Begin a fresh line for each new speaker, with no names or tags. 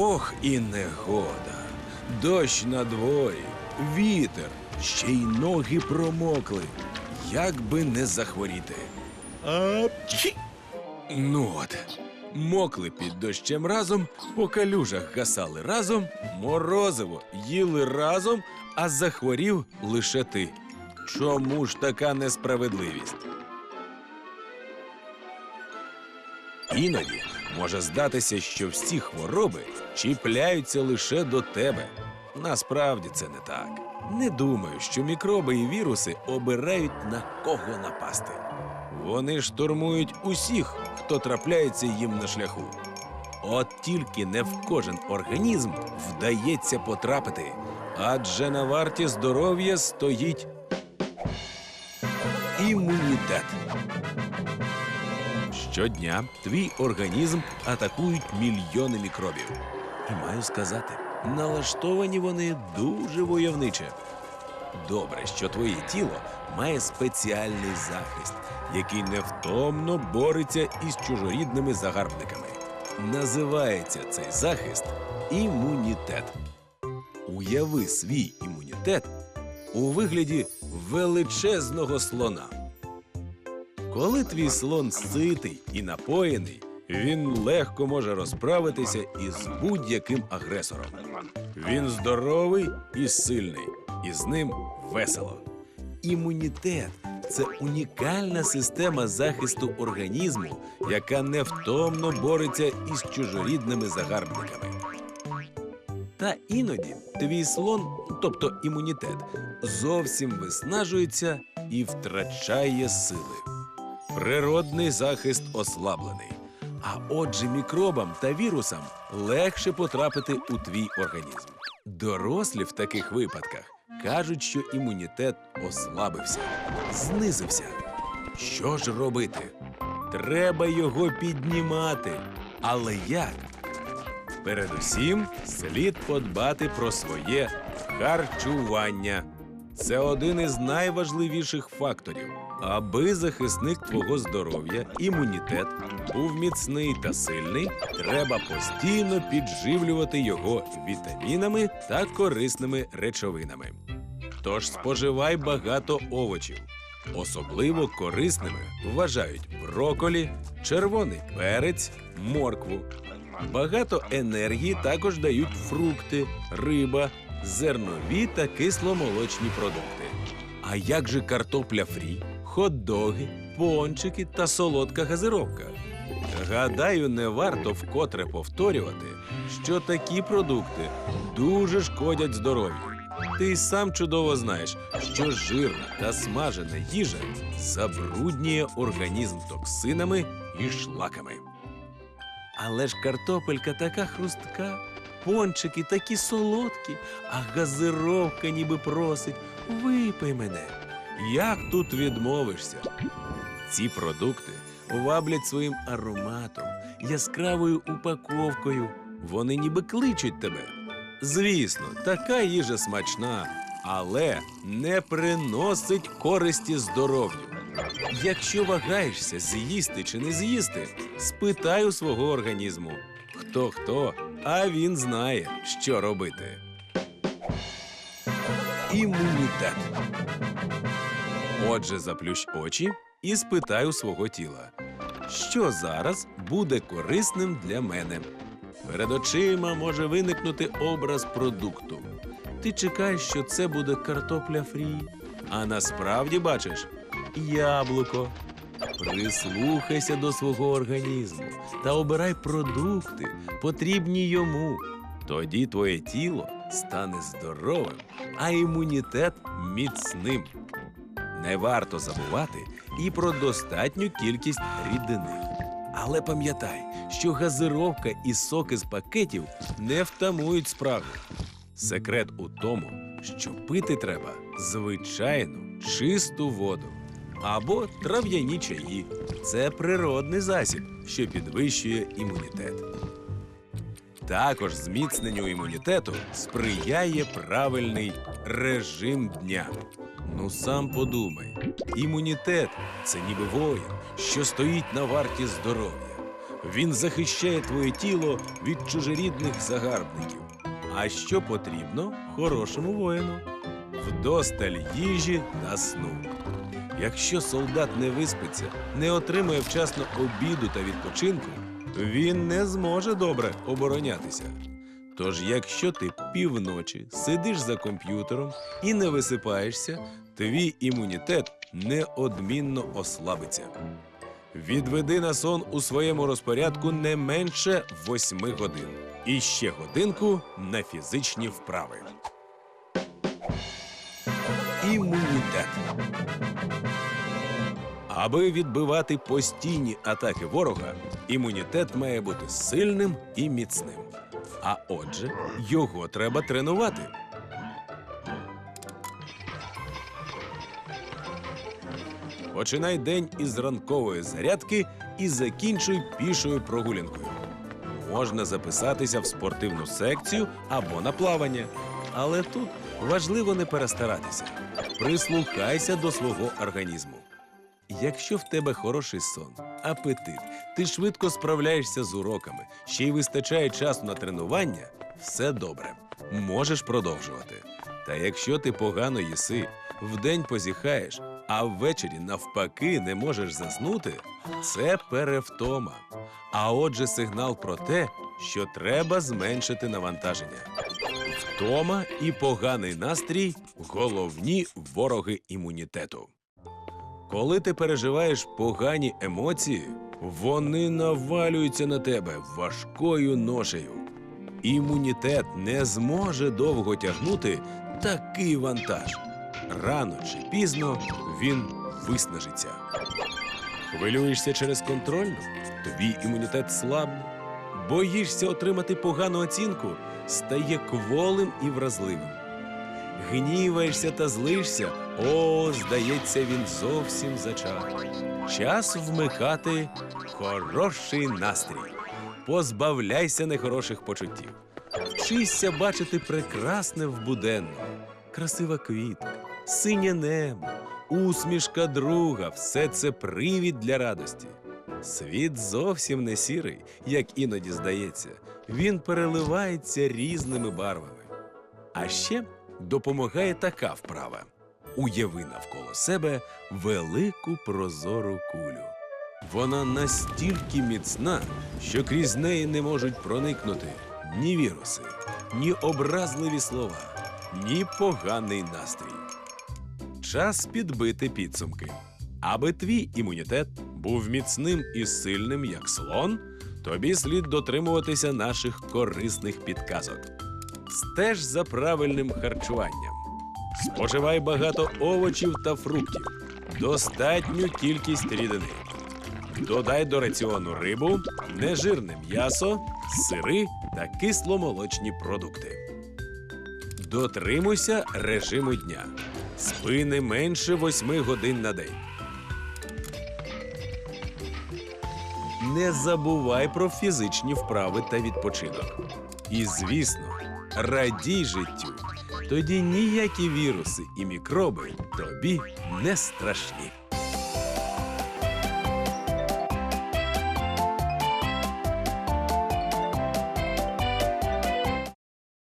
Ох, і негода. Дощ на дворі, вітер, ще й ноги промокли. Як би не захворіти. Апчі! Ну от, мокли під дощем разом, по калюжах гасали разом, морозиво їли разом, а захворів лише ти. Чому ж така несправедливість? Іноді може здатися, що всі хвороби чіпляються лише до тебе. Насправді це не так. Не думаю, що мікроби і віруси обирають на кого напасти. Вони штурмують усіх, хто трапляється їм на шляху. От тільки не в кожен організм вдається потрапити, адже на варті здоров'я стоїть імунітет. Щодня твій організм атакують мільйони мікробів. І маю сказати, налаштовані вони дуже войовниче. Добре, що твоє тіло має спеціальний захист, який невтомно бореться із чужорідними загарбниками. Називається цей захист імунітет. Уяви свій імунітет у вигляді величезного слона. Коли твій слон ситий і напоєний, він легко може розправитися із будь-яким агресором. Він здоровий і сильний, і з ним весело. Імунітет це унікальна система захисту організму, яка невтомно бореться із чужорідними загарбниками. Та іноді твій слон, тобто імунітет, зовсім виснажується і втрачає сили. Природний захист ослаблений. А отже, мікробам та вірусам легше потрапити у твій організм. Дорослі в таких випадках кажуть, що імунітет ослабився, знизився. Що ж робити? Треба його піднімати. Але як? Передусім слід подбати про своє харчування. Це один із найважливіших факторів. Аби захисник твого здоров'я, імунітет був міцний та сильний, треба постійно підживлювати його вітамінами та корисними речовинами. Тож споживай багато овочів. Особливо корисними вважають броколі, червоний перець, моркву. Багато енергії також дають фрукти, риба, зернові та кисломолочні продукти. А як же картопля фрі, хот-доги, пончики та солодка газировка? Гадаю, не варто вкотре повторювати, що такі продукти дуже шкодять здоров'ю. Ти сам чудово знаєш, що жирна та смажена їжа забруднює організм токсинами і шлаками. Але ж картопелька така хрустка, пончики такі солодкі, а газировка ніби просить випий мене. Як тут відмовишся? Ці продукти ваблять своїм ароматом, яскравою упаковкою. Вони ніби кличуть тебе. Звісно, така їжа смачна, але не приносить користі здоров'ю. Якщо вагаєшся, з'їсти чи не з'їсти, спитай у свого організму. Хто хто, а він знає, що робити. Імунітет. Отже, заплющ очі і спитай у свого тіла, що зараз буде корисним для мене. Перед очима може виникнути образ продукту. Ти чекаєш, що це буде картопля фрі, а насправді бачиш яблуко. Прислухайся до свого організму та обирай продукти, потрібні йому. Тоді твоє тіло стане здоровим, а імунітет міцним. Не варто забувати і про достатню кількість рідини. Але пам'ятай, що газировка і соки з пакетів не втамують спрагу. Секрет у тому, що пити треба звичайну чисту воду або трав'яні чаї. Це природний засіб, що підвищує імунітет. Також зміцненню імунітету сприяє правильний режим дня. Ну сам подумай, імунітет це ніби воїн, що стоїть на варті здоров'я. Він захищає твоє тіло від чужорідних загарбників. А що потрібно хорошому воїну? Вдосталь їжі та сну. Якщо солдат не виспиться, не отримує вчасно обіду та відпочинку, він не зможе добре оборонятися. Тож, якщо ти півночі сидиш за комп'ютером і не висипаєшся, твій імунітет неодмінно ослабиться. Відведи на сон у своєму розпорядку не менше 8 годин. І ще годинку на фізичні вправи. Імунітет. Аби відбивати постійні атаки ворога, імунітет має бути сильним і міцним. А отже, його треба тренувати. Починай день із ранкової зарядки і закінчуй пішою прогулянкою. Можна записатися в спортивну секцію або на плавання. Але тут важливо не перестаратися. Прислухайся до свого організму. Якщо в тебе хороший сон, апетит, ти швидко справляєшся з уроками, ще й вистачає часу на тренування, все добре. Можеш продовжувати. Та якщо ти погано їси, вдень позіхаєш, а ввечері навпаки не можеш заснути, це перевтома. А отже, сигнал про те, що треба зменшити навантаження. Втома і поганий настрій головні вороги імунітету. Коли ти переживаєш погані емоції, вони навалюються на тебе важкою ношею. Імунітет не зможе довго тягнути такий вантаж. Рано чи пізно він виснажиться. Хвилюєшся через контрольну? Твій імунітет слабне. Боїшся отримати погану оцінку, стає кволим і вразливим. Гніваєшся та злишся, о, здається, він зовсім зачав. Час вмикати хороший настрій. Позбавляйся нехороших почуттів. Вчися бачити прекрасне в буденному. Красива квітка, синє небо, усмішка друга все це привід для радості. Світ зовсім не сірий, як іноді здається. Він переливається різними барвами. А ще допомагає така вправа: уяви навколо себе велику прозору кулю. Вона настільки міцна, що крізь неї не можуть проникнути ні віруси, ні образливі слова, ні поганий настрій. Час підбити підсумки. Аби твій імунітет був міцним і сильним, як слон, тобі слід дотримуватися наших корисних підказок. Стеж за правильним харчуванням. Споживай багато овочів та фруктів, достатню кількість рідини. Додай до раціону рибу, нежирне м'ясо, сири та кисломолочні продукти. Дотримуйся режиму дня. Спи не менше 8 годин на день. Не забувай про фізичні вправи та відпочинок. І, звісно, радій життю. Тоді ніякі віруси і мікроби тобі не страшні.